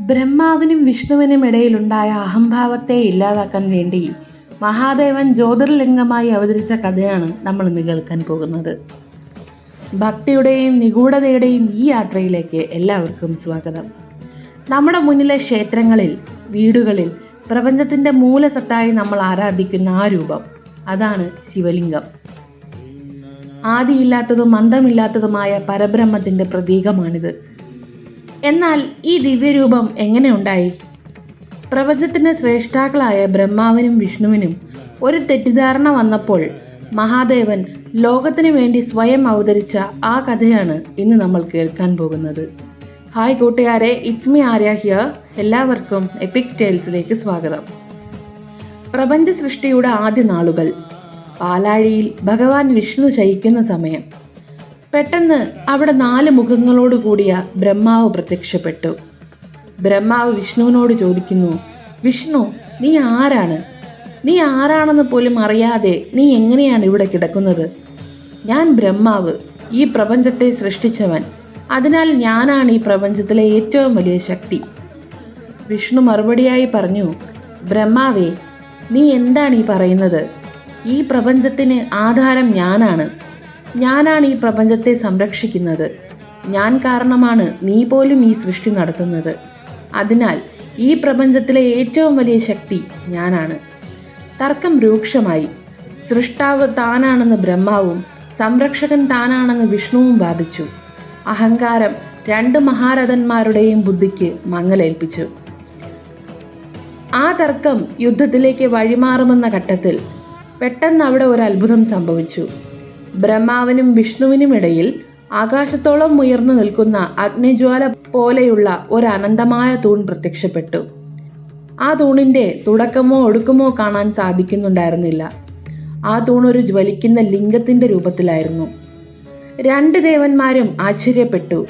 ബ്രഹ്മാവിനും വിഷ്ണുവിനും ഇടയിലുണ്ടായ അഹംഭാവത്തെ ഇല്ലാതാക്കാൻ വേണ്ടി മഹാദേവൻ ജ്യോതിർലിംഗമായി അവതരിച്ച കഥയാണ് നമ്മൾ ഇന്ന് കേൾക്കാൻ പോകുന്നത്. ഭക്തിയുടെയും നിഗൂഢതയുടെയും ഈ യാത്രയിലേക്ക് എല്ലാവർക്കും സ്വാഗതം. നമ്മുടെ മുന്നിലെ ക്ഷേത്രങ്ങളിൽ വീടുകളിൽ പ്രപഞ്ചത്തിന്റെ മൂലസത്തായി നമ്മൾ ആരാധിക്കുന്ന ആ രൂപം അതാണ് ശിവലിംഗം. ആദിയില്ലാത്തതും അന്തമില്ലാത്തതുമായ പരബ്രഹ്മത്തിന്റെ പ്രതീകമാണിത്. എന്നാൽ ഈ ദിവ്യരൂപം എങ്ങനെ ഉണ്ടായി? പ്രപഞ്ചത്തിന് ശ്രേഷ്ഠാക്കളായ ബ്രഹ്മാവിനും വിഷ്ണുവിനും ഒരു തെറ്റിദ്ധാരണ വന്നപ്പോൾ മഹാദേവൻ ലോകത്തിനു വേണ്ടി സ്വയം അവതരിച്ച ആ കഥയാണ് ഇന്ന് നമ്മൾ കേൾക്കാൻ പോകുന്നത്. ഹായ് കൂട്ടുകാരെ ഇറ്റ്സ് മി ആര്യ ഹിയർ എല്ലാവർക്കും എപ്പിക് ടെയിൽസിലേക്ക് സ്വാഗതം. പ്രപഞ്ച സൃഷ്ടിയുടെ ആദ്യ നാളുകൾ. പാലാഴിയിൽ ഭഗവാൻ വിഷ്ണു ശയിക്കുന്ന സമയം. പെട്ടെന്ന് അവിടെ നാല് മുഖങ്ങളോട് കൂടിയ ബ്രഹ്മാവ് പ്രത്യക്ഷപ്പെട്ടു. ബ്രഹ്മാവ് വിഷ്ണുവിനോട് ചോദിക്കുന്നു വിഷ്ണു നീ ആരാണ്? നീ ആരാണെന്ന് പോലും അറിയാതെ നീ എങ്ങനെയാണ് ഇവിടെ കിടക്കുന്നത്? ഞാൻ ബ്രഹ്മാവ് ഈ പ്രപഞ്ചത്തെ സൃഷ്ടിച്ചവൻ. അതിനാൽ ഞാനാണ് ഈ പ്രപഞ്ചത്തിലെ ഏറ്റവും വലിയ ശക്തി. വിഷ്ണു മറുപടിയായി പറഞ്ഞു ബ്രഹ്മാവേ നീ എന്താണ് ഈ പറയുന്നത്? ഈ പ്രപഞ്ചത്തിന് ആധാരം ഞാനാണ്. ഞാനാണ് ഈ പ്രപഞ്ചത്തെ സംരക്ഷിക്കുന്നത്. ഞാൻ കാരണമാണ് നീ പോലും ഈ സൃഷ്ടി നടത്തുന്നത്. അതിനാൽ ഈ പ്രപഞ്ചത്തിലെ ഏറ്റവും വലിയ ശക്തി ഞാനാണ്. തർക്കം രൂക്ഷമായി. സൃഷ്ടാവ് താനാണെന്ന് ബ്രഹ്മാവും സംരക്ഷകൻ താനാണെന്ന് വിഷ്ണുവും വാദിച്ചു. അഹങ്കാരം രണ്ട് മഹാരഥന്മാരുടെയും ബുദ്ധിക്ക് മങ്ങലേൽപ്പിച്ചു. ആ തർക്കം യുദ്ധത്തിലേക്ക് വഴിമാറുമെന്ന ഘട്ടത്തിൽ പെട്ടെന്ന് അവിടെ ഒരു അത്ഭുതം സംഭവിച്ചു. ബ്രഹ്മാവിനും വിഷ്ണുവിനുമിടയിൽ ആകാശത്തോളം ഉയർന്നു നിൽക്കുന്ന അഗ്നിജ്വാല പോലെയുള്ള ഒരു അനന്തമായ തൂൺ പ്രത്യക്ഷപ്പെട്ടു. ആ തൂണിന്റെ തുടക്കമോ ഒടുക്കമോ കാണാൻ സാധിക്കുന്നുണ്ടായിരുന്നില്ല. ആ തൂൺ ഒരു ജ്വലിക്കുന്ന ലിംഗത്തിന്റെ രൂപത്തിലായിരുന്നു. രണ്ട് ദേവന്മാരും ആശ്ചര്യപ്പെട്ടു.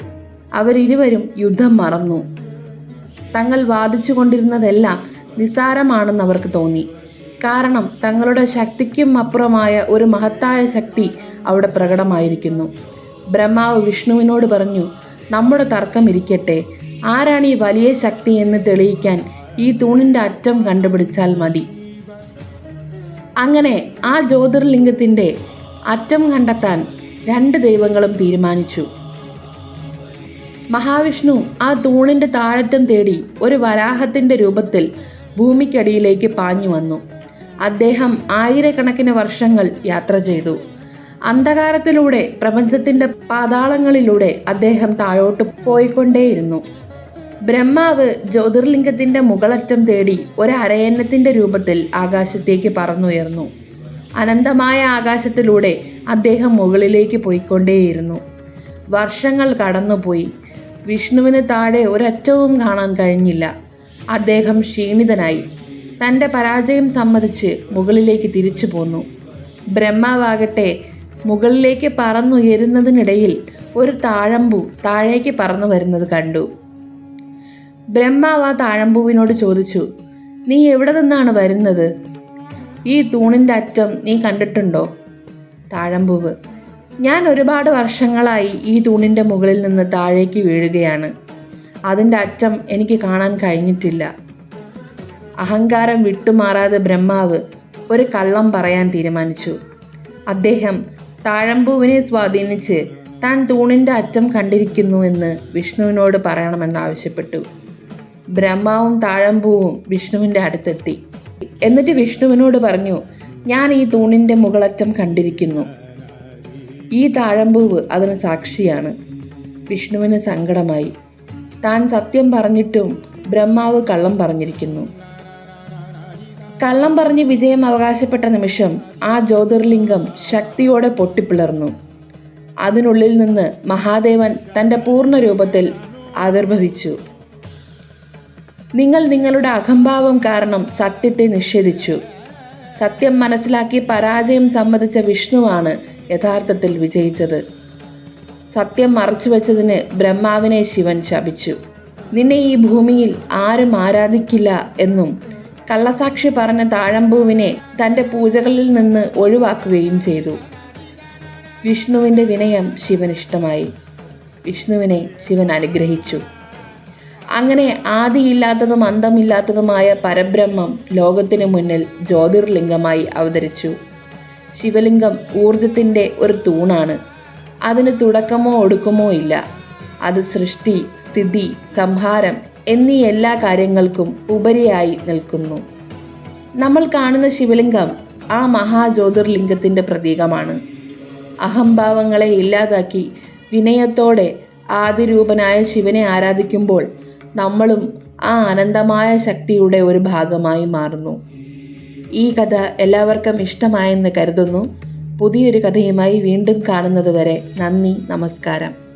അവരിരുവരും യുദ്ധം മറന്നു. തങ്ങൾ വാദിച്ചു കൊണ്ടിരുന്നതെല്ലാം നിസ്സാരമാണെന്ന് അവർക്ക് തോന്നി. കാരണം തങ്ങളുടെ ശക്തിക്കും അപ്പുറമായ ഒരു മഹത്തായ ശക്തി അവിടെ പ്രകടമായിരിക്കുന്നു. ബ്രഹ്മാവ് വിഷ്ണുവിനോട് പറഞ്ഞു നമ്മുടെ തർക്കം ഇരിക്കട്ടെ ആരാണ് ഈ വലിയ ശക്തി എന്ന് തെളിയിക്കാൻ ഈ തൂണിന്റെ അറ്റം കണ്ടുപിടിച്ചാൽ മതി. അങ്ങനെ ആ ജ്യോതിർലിംഗത്തിന്റെ അറ്റം കണ്ടെത്താൻ രണ്ട് ദൈവങ്ങളും തീരുമാനിച്ചു. മഹാവിഷ്ണു ആ തൂണിന്റെ താഴറ്റം തേടി ഒരു വരാഹത്തിന്റെ രൂപത്തിൽ ഭൂമിക്കടിയിലേക്ക് പാഞ്ഞു വന്നു. അദ്ദേഹം ആയിരക്കണക്കിന് വർഷങ്ങൾ യാത്ര ചെയ്തു. അന്ധകാരത്തിലൂടെ പ്രപഞ്ചത്തിന്റെ പാതാളങ്ങളിലൂടെ അദ്ദേഹം താഴോട്ട് പോയിക്കൊണ്ടേയിരുന്നു. ബ്രഹ്മാവ് ജ്യോതിർലിംഗത്തിന്റെ മുകളറ്റം തേടി ഒരു അരയന്നത്തിന്റെ രൂപത്തിൽ ആകാശത്തേക്ക് പറന്നുയർന്നു. അനന്തമായ ആകാശത്തിലൂടെ അദ്ദേഹം മുകളിലേക്ക് പോയിക്കൊണ്ടേയിരുന്നു. വർഷങ്ങൾ കടന്നുപോയി. വിഷ്ണുവിന് താഴെ ഒരറ്റവും കാണാൻ കഴിഞ്ഞില്ല. അദ്ദേഹം ക്ഷീണിതനായി. തന്റെ പരാജയം സമ്മതിച്ച് മുകളിലേക്ക് തിരിച്ചു പോന്നു. ബ്രഹ്മാവാകട്ടെ മുകളിലേക്ക് പറന്നുയരുന്നതിനിടയിൽ ഒരു താഴമ്പൂ താഴേക്ക് പറന്നു വരുന്നത് കണ്ടു. ബ്രഹ്മാവ് ആ താഴമ്പൂവിനോട് ചോദിച്ചു നീ എവിടെ നിന്നാണ് വരുന്നത്? ഈ തൂണിന്റെ അറ്റം നീ കണ്ടിട്ടുണ്ടോ? താഴമ്പൂവ് ഞാൻ ഒരുപാട് വർഷങ്ങളായി ഈ തൂണിന്റെ മുകളിൽ നിന്ന് താഴേക്ക് വീഴുകയാണ്. അതിന്റെ അറ്റം എനിക്ക് കാണാൻ കഴിഞ്ഞിട്ടില്ല. അഹങ്കാരം വിട്ടുമാറാതെ ബ്രഹ്മാവ് ഒരു കള്ളം പറയാൻ തീരുമാനിച്ചു. അദ്ദേഹം താഴമ്പൂവിനെ സ്വാധീനിച്ച് താൻ തൂണിന്റെ അറ്റം കണ്ടിരിക്കുന്നു എന്ന് വിഷ്ണുവിനോട് പറയണമെന്ന് ആവശ്യപ്പെട്ടു. ബ്രഹ്മാവും താഴമ്പൂവും വിഷ്ണുവിന്റെ അടുത്തെത്തി. എന്നിട്ട് വിഷ്ണുവിനോട് പറഞ്ഞു ഞാൻ ഈ തൂണിന്റെ മുകളറ്റം കണ്ടിരിക്കുന്നു. ഈ താഴമ്പൂവ് അതിന് സാക്ഷിയാണ്. വിഷ്ണുവിന് സങ്കടമായി. താൻ സത്യം പറഞ്ഞിട്ടും ബ്രഹ്മാവ് കള്ളം പറഞ്ഞിരിക്കുന്നു. കള്ളം പറഞ്ഞ് വിജയം അവകാശപ്പെട്ട നിമിഷം ആ ജ്യോതിർലിംഗം ശക്തിയോടെ പൊട്ടിപ്പിളർന്നു. അതിനുള്ളിൽ നിന്ന് മഹാദേവൻ തന്റെ പൂർണ രൂപത്തിൽ ആവിർഭവിച്ചു. നിങ്ങൾ നിങ്ങളുടെ അഹംഭാവം കാരണം സത്യത്തെ നിഷേധിച്ചു. സത്യം മനസ്സിലാക്കി പരാജയം സമ്മതിച്ച വിഷ്ണുവാണ് യഥാർത്ഥത്തിൽ വിജയിച്ചത്. സത്യം മറച്ചു വച്ചതിന് ബ്രഹ്മാവിനെ ശിവൻ ശപിച്ചു. നിന്നെ ഈ ഭൂമിയിൽ ആരും ആരാധിക്കില്ല എന്നും കള്ളസാക്ഷി പറഞ്ഞ താഴമ്പൂവിനെ തന്റെ പൂജകളിൽ നിന്ന് ഒഴിവാക്കുകയും ചെയ്തു. വിഷ്ണുവിന്റെ വിനയം ശിവൻ ഇഷ്ടമായി വിഷ്ണുവിനെ ശിവൻ അനുഗ്രഹിച്ചു. അങ്ങനെ ആദിയില്ലാത്തതും അന്തമില്ലാത്തതുമായ പരബ്രഹ്മം ലോകത്തിനു മുന്നിൽ ജ്യോതിർലിംഗമായി അവതരിച്ചു. ശിവലിംഗം ഊർജത്തിന്റെ ഒരു തൂണാണ്. അതിന് തുടക്കമോ ഒടുക്കമോ ഇല്ല. അത് സൃഷ്ടി സ്ഥിതി സംഹാരം എന്നീ എല്ലാ കാര്യങ്ങൾക്കും ഉപരിയായി നിൽക്കുന്നു. നമ്മൾ കാണുന്ന ശിവലിംഗം ആ മഹാജ്യോതിർലിംഗത്തിന്റെ പ്രതീകമാണ്. അഹംഭാവങ്ങളെ ഇല്ലാതാക്കി വിനയത്തോടെ ആദിരൂപനായ ശിവനെ ആരാധിക്കുമ്പോൾ നമ്മളും ആ അനന്തമായ ശക്തിയുടെ ഒരു ഭാഗമായി മാറുന്നു. ഈ കഥ എല്ലാവർക്കും ഇഷ്ടമായെന്ന് കരുതുന്നു. പുതിയൊരു കഥയുമായി വീണ്ടും കാണുന്നതുവരെ നന്ദി നമസ്കാരം.